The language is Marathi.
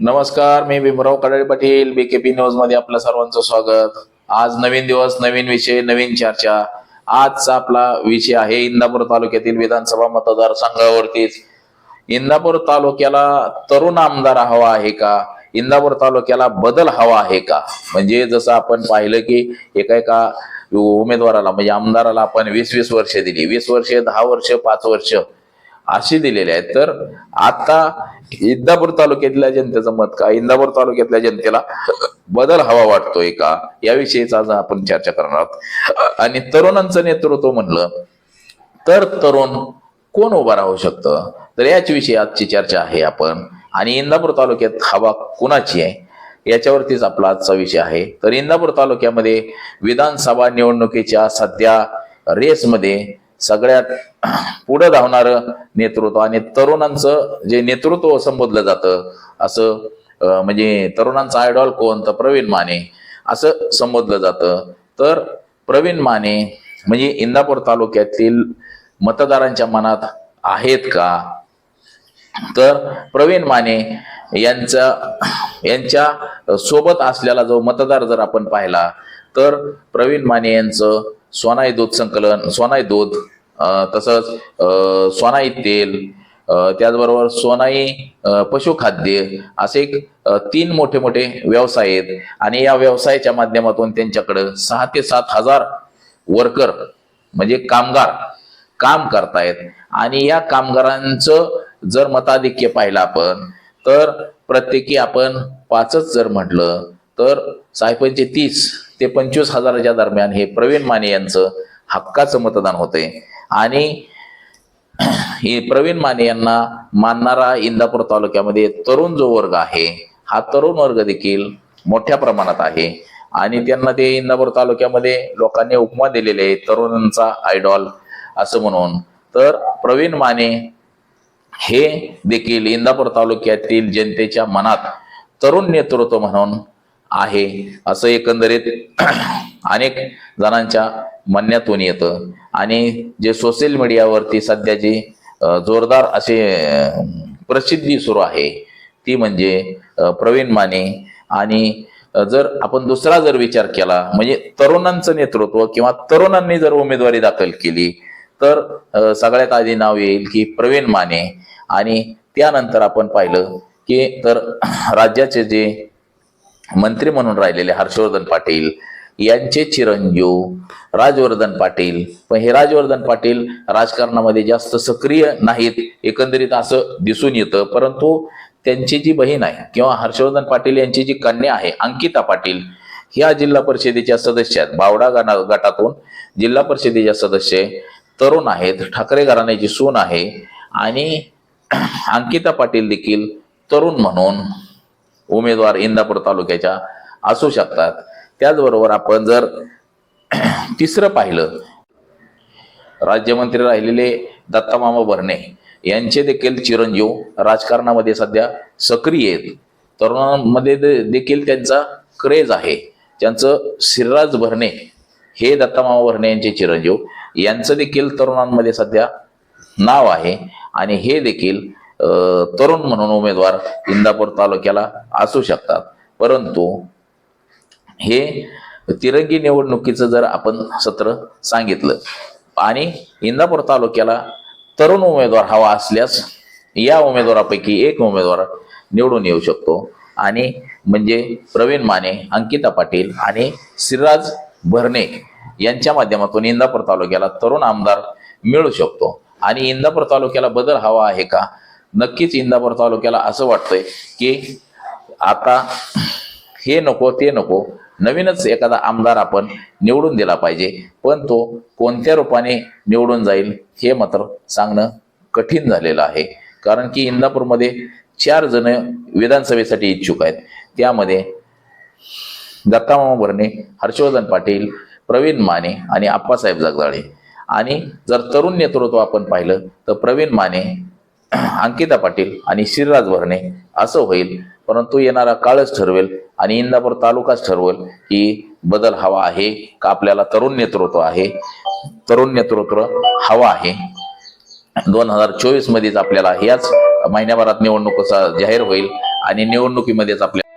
नमस्कार मी भीमराव कडाळे पाटील बीकेपी न्यूजमध्ये आपलं सर्वांचं स्वागत. आज नवीन दिवस नवीन विषय नवीन चर्चा. आजचा आपला विषय आहे इंदापूर तालुक्यातील विधानसभा मतदारसंघावरतीच. इंदापूर तालुक्याला तरुण आमदार हवा आहे का? इंदापूर तालुक्याला बदल हवा आहे का? म्हणजे जसं आपण पाहिलं की एका एका उमेदवाराला म्हणजे आमदाराला आपण वीस वीस वर्ष दिली. वीस वर्ष दहा वर्ष पाच वर्ष. असे दिलेले आहेत. तर आता इंदापूर तालुक्यातल्या जनतेचं मत काय इंदापूर तालुक्यातल्या जनतेला बदल हवा वाटतोय का? याविषयीच आज आपण चर्चा करणार आहोत. आणि तरुणांचं नेतृत्व म्हणलं तर तरुण कोण उभा राहू शकतं? तर याच विषयी आजची चर्चा आहे आपण. आणि इंदापूर तालुक्यात हवा कुणाची आहे? याच्यावरतीच आपला आजचा विषय आहे. तर इंदापूर तालुक्यामध्ये विधानसभा निवडणुकीच्या सध्या रेसमध्ये सगळ्यात पुढे धावणारं नेतृत्व आणि तरुणांचं जे नेतृत्व संबोधलं जातं असं म्हणजे तरुणांचा आयडॉल कोण? तर प्रवीण माने असं संबोधलं जातं. तर प्रवीण माने म्हणजे इंदापूर तालुक्यातील मतदारांच्या मनात आहेत का? तर प्रवीण माने यांचा यांच्या सोबत असलेला जो मतदार जर आपण पाहिला तर प्रवीण माने यांचं सोनाई दूध संकलन सोनाई दूध तसंच सोनाई तेल त्याचबरोबर सोनाई पशुखाद्य असे एक तीन मोठे मोठे व्यवसाय आहेत. आणि या व्यवसायाच्या माध्यमातून त्यांच्याकडं सहा ते सात हजार वर्कर म्हणजे कामगार काम करतायत. आणि या कामगारांचं जर मताधिक्य पाहिलं आपण तर प्रत्येकी आपण पाचच जर म्हटलं तर साहेबांचे तीस ते पंचवीस हजाराच्या दरम्यान हे प्रवीण माने यांचं हक्काचं मतदान होते आणि हे प्रवीण माने यांना मानणारा इंदापूर तालुक्यामध्ये तरुण जो वर्ग आहे हा तरुण वर्ग देखील मोठ्या प्रमाणात आहे. आणि त्यांना ते इंदापूर तालुक्यामध्ये लोकांनी उपमा दिलेले आहे तरुणांचा आयडॉल असं म्हणून. तर प्रवीण माने हे देखील इंदापूर तालुक्यातील जनतेच्या मनात तरुण नेतृत्व म्हणून आहे. असं एकंदरीत अनेक जणांच्या म्हणण्यातून येतं. आणि जे सोशल मीडियावरती सध्या जी जोरदार असे प्रसिद्धी सुरू आहे ती म्हणजे प्रवीण माने. आणि जर आपण दुसरा जर विचार केला म्हणजे तरुणांचं नेतृत्व किंवा तरुणांनी जर उमेदवारी दाखल केली तर सगळ्यात आधी नाव येईल की प्रवीण माने. आणि त्यानंतर आपण पाहिलं की तर राज्याचे जे मंत्री म्हणून राहिलेले हर्षवर्धन पाटील यांचे चिरंजीव राजवर्धन पाटील. पण हे राजवर्धन पाटील राजकारणामध्ये जास्त सक्रिय नाहीत. एकंदरीत असं दिसून येतं. परंतु त्यांची जी बहीण आहे किंवा हर्षवर्धन पाटील यांची जी कन्या आहे अंकिता पाटील ह्या जिल्हा परिषदेच्या सदस्य आहेत. बावडा गटातून जिल्हा परिषदेच्या सदस्य तरुण आहेत. ठाकरे घराण्याची सून आहे आणि अंकिता पाटील देखील तरुण म्हणून उमेदवार इंदापूर तालुक्याच्या असू शकतात. त्याचबरोबर आपण जर तिसरं पाहिलं राज्यमंत्री राहिलेले दत्तामामा भरणे यांचे देखील चिरंजीव राजकारणामध्ये सध्या सक्रिय आहेत. तरुणांमध्ये दे- देखील त्यांचा क्रेज आहे. त्यांचं श्रीराज भरणे हे दत्तामामा भरणे यांचे चिरंजीव यांचं देखील तरुणांमध्ये सध्या नाव आहे. आणि हे देखील तरुण म्हणून उमेदवार इंदापूर तालुक्याला असू शकतात. परंतु हे तिरंगी निवडणुकीचं जर आपण सत्र सांगितलं आणि इंदापूर तालुक्याला तरुण उमेदवार हवा असल्यास या उमेदवारापैकी एक उमेदवार निवडून येऊ शकतो. आणि म्हणजे प्रवीण माने अंकिता पाटील आणि श्रीराज भरणे यांच्या माध्यमातून इंदापूर तालुक्याला तरुण आमदार मिळू शकतो. आणि इंदापूर तालुक्याला बदल हवा आहे का? नक्कीच इंदापूर तालुक्याला असं वाटतंय की आता हे नको ते नको. नवीनच एखादा आमदार आपण निवडून दिला पाहिजे पण तो कोणत्या रूपाने निवडून जाईल हे मात्र सांगणं कठीण झालेलं आहे. कारण की इंदापूरमध्ये चार जण विधानसभेसाठी इच्छुक आहेत. त्यामध्ये दत्तामामा भरणे हर्षवर्धन पाटील प्रवीण माने आणि आप्पासाहेब जगदाळे. आणि जर तरुण नेतृत्व आपण पाहिलं तर प्रवीण माने अंकिता पाटील आणि श्रीराज भरणे असं होईल. परंतु येणारा काळच ठरवेल आणि इंदापूर तालुकाच ठरवेल की बदल हवा आहे का आपल्याला तरुण नेतृत्व आहे. तरुण नेतृत्व हवा आहे. दोन हजार चोवीस मध्येच आपल्याला ह्याच महिन्याभरात निवडणुकीचा जाहीर होईल आणि निवडणुकीमध्येच आपल्या